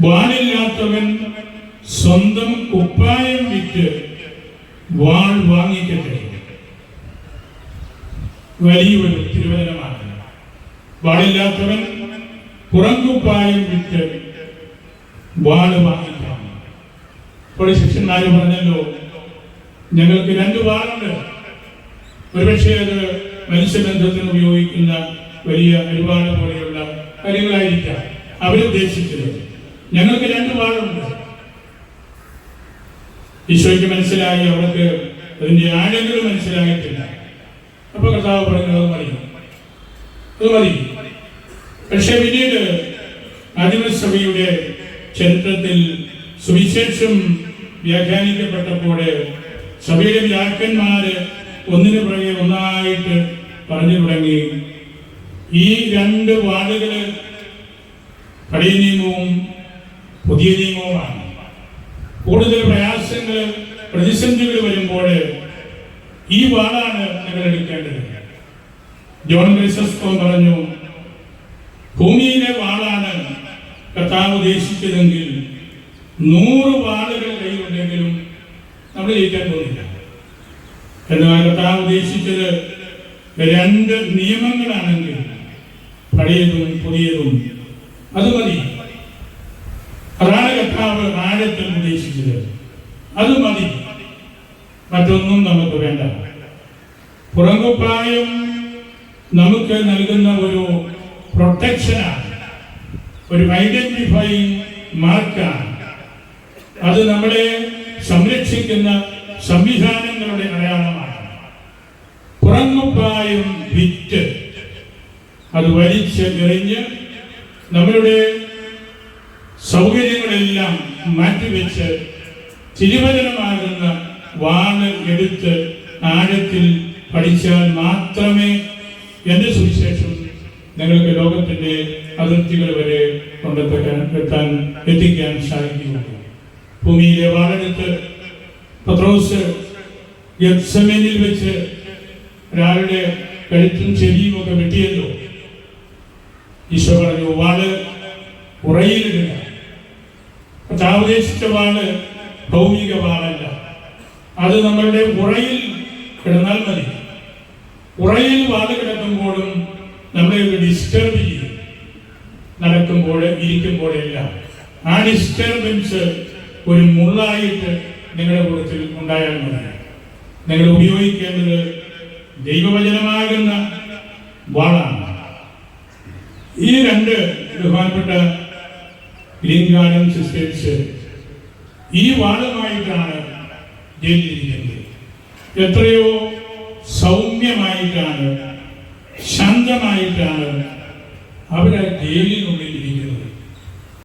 വാളില്ലാത്തവൻ സ്വന്തം കുപ്പായം വിറ്റ് വാൾ വാങ്ങിക്കട്ടെ. വലിയൊരു തിരുവചനമാണ് വാളില്ലാത്തവൻ പുറംകുപ്പായം വിറ്റ് വാൾ വാങ്ങിക്കാം ഇപ്പോൾ ശിഷ്യന്മാര് പറഞ്ഞല്ലോ ഞങ്ങൾക്ക് രണ്ട് വാളുണ്ട്. ഒരുപക്ഷെ അത് മനുഷ്യബന്ധത്തിന് ഉപയോഗിക്കുന്ന വലിയ ഒരുപാട് പോലെയുള്ള കാര്യങ്ങളായിരിക്കാം അവരുദ്ദേശിച്ചത്. ഞങ്ങൾക്ക് രണ്ട് വാളുണ്ട് ഈശോയ്ക്ക് മനസ്സിലായി അവർക്ക് അതിന്റെ ആരെങ്കിലും മനസ്സിലായിട്ടില്ല. അപ്പൊ കർത്താവ് പറഞ്ഞു അത് മതി. അത് മതി. പക്ഷെ പിന്നീട് ആദിമസഭയുടെ ചരിത്രത്തിൽ സുവിശേഷം വ്യാഖ്യാനിക്കപ്പെട്ടപ്പോൾ സഭയുടെ വ്യാഖ്യന്മാര് ഒന്നിനു പുറകെ ഒന്നായിട്ട് പറഞ്ഞു തുടങ്ങി. ഈ രണ്ട് വാർഡുകൾ പഴയ നിയമവും പുതിയ നിയമവുമാണ് കൂടുതൽ പ്രയാസങ്ങൾ പ്രതിസന്ധികൾ വരുമ്പോൾ ഈ വാളാണ് നിങ്ങൾ എടുക്കേണ്ടത്. ജോൺ ക്രിസസ്തോൻ പറഞ്ഞു ഭൂമിയിലെ വാളാണ് കർത്താവ് ഉദ്ദേശിച്ചതെങ്കിൽ നൂറ് വാളുകൾ കയ്യിലുണ്ടെങ്കിലും നമ്മൾ ജയിക്കാൻ പോകുന്നില്ല. എന്നാൽ കർത്താവ് ഉദ്ദേശിച്ചത് രണ്ട് നിയമങ്ങളാണെങ്കിൽ പഴയതും പുതിയതും. അത് മതി അതാണ് കർത്താവ് ആഴത്തിൽ ഉദ്ദേശിച്ചത് അത് മതി. മറ്റൊന്നും നമുക്ക് വേണ്ട. പുറങ്കുപ്പായം നമുക്ക് നൽകുന്ന ഒരു പ്രൊട്ടക്ഷനാണ്. ഒരു ഐഡന്റിഫൈങ് മാർക്കാണ്. അത് നമ്മളെ സംരക്ഷിക്കുന്ന സംവിധാനങ്ങളുടെ അടയാളമാണ്. പുറങ്ങുപ്പായം വിറ്റ് അത് വലിച്ച് നമ്മളുടെ സൗകര്യങ്ങളെല്ലാം മാറ്റിവെച്ച് തിരുവചനമാകുന്ന വാണ് എടുത്ത് ആഴത്തിൽ പഠിച്ചാൽ മാത്രമേ എന്റെ സുവിശേഷം നിങ്ങൾക്ക് ലോകത്തിന്റെ അതിർത്തികൾ വരെ കൊണ്ടെത്താൻ എത്താൻ എത്തിക്കാൻ സാധിക്കുകയുള്ളൂ. ഭൂമിയിലെ വാളെടുത്ത് പത്രോസ് ഗത്സമേനിൽ വെച്ച് ഒരാളുടെ കഴുത്തും ചെവിയും ഒക്കെ വെട്ടിയല്ലോ. ഈശോ പറഞ്ഞു വാൾ ഉറയിലിടുക വാൾ ഭൗമിക പാടല്ല. അത് നമ്മളുടെ ഉറയിൽ കിടന്നാൽ മതി. ഉറയിൽ വാൾ കിടക്കുമ്പോഴും നമ്മളെ ഡിസ്റ്റർബ് ചെയ്യും. നടക്കുമ്പോൾ ഇരിക്കുമ്പോഴെല്ലാം. ആ ഡിസ്റ്റർബൻസ് ഒരു മുള്ളായിട്ട് നിങ്ങളുടെ കൂട്ടത്തിൽ ഉണ്ടായാൽ മതി. നിങ്ങൾ ഉപയോഗിക്കേണ്ടത് ദൈവവചനമാകുന്ന വാളാണ്. ഈ രണ്ട് ബഹുമാനപ്പെട്ട ഗ്രീൻ ഗാർഡൻ ഈ വാളുമായിട്ടാണ് ജയിലിരിക്കുന്നത് എത്രയോ സൗമ്യമായിട്ടാണ് ശാന്തമായിട്ടാണ് അവരെ ജയിലിനുള്ളിൽ